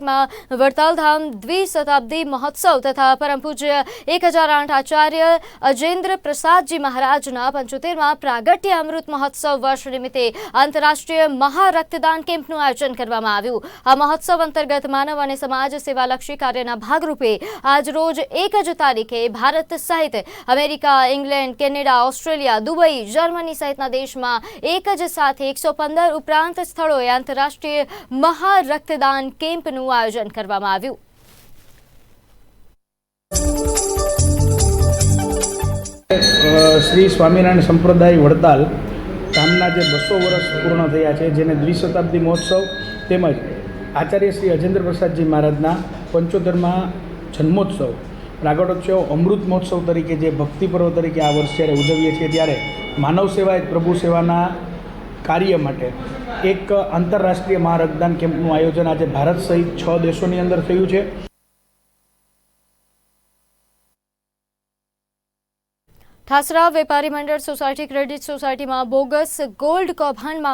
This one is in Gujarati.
માં વડતાલધામ દ્વિશતાબ્દી મહોત્સવ તથા પરમ પૂજ્ય એક હજાર આઠ આચાર્ય અજેન્દ્ર પ્રસાદજી મહારાજના પંચોતેરમાં પ્રાગટ્ય અમૃત મહોત્સવ વર્ષ નિમિત્તે આંતરરાષ્ટ્રીય મહારક્તદાન કેમ્પનું આયોજન કરવામાં આવ્યું. આ મહોત્સવ અંતર્ગત માનવ અને સમાજ સેવાલક્ષી કાર્યના ભાગરૂપે આજરોજ એક જ તારીખે ભારત સહિત America, England, Canada, Australia, Dubai, Germany સહિતના દેશમાં એક જ સાથે એકસો ઉપરાંત સ્થળોએ આંતરરાષ્ટ્રીય મહારક્તદાન કેમ્પનું આયોજન કરવામાં આવ્યું. શ્રી સ્વામિનારાયણ સંપ્રદાય વડતાલ ગામના જે બસો વર્ષ પૂર્ણ થયા છે, જેને દ્વિશતાબ્દી મહોત્સવ તેમજ આચાર્ય શ્રી અજેન્દ્ર પ્રસાદજી મહારાજના પંચોતેરમાં જન્મોત્સવ પ્રાગટોત્સવ અમૃત મહોત્સવ તરીકે જે ભક્તિ પર્વ તરીકે આ વર્ષ ઉજવીએ છીએ, ત્યારે માનવ સેવા પ્રભુ સેવાના કાર્ય માટે એક આંતરરાષ્ટ્રીય મહારક્તદાન કેમ્પનું આયોજન આજે ભારત સહિત છ દેશોની અંદર થયું છે. ઠાસરા વેપારી મંડળ સોસાયટી ક્રેડિટ સોસાયટીમાં બોગસ ગોલ્ડ કૌભાંડ મામલે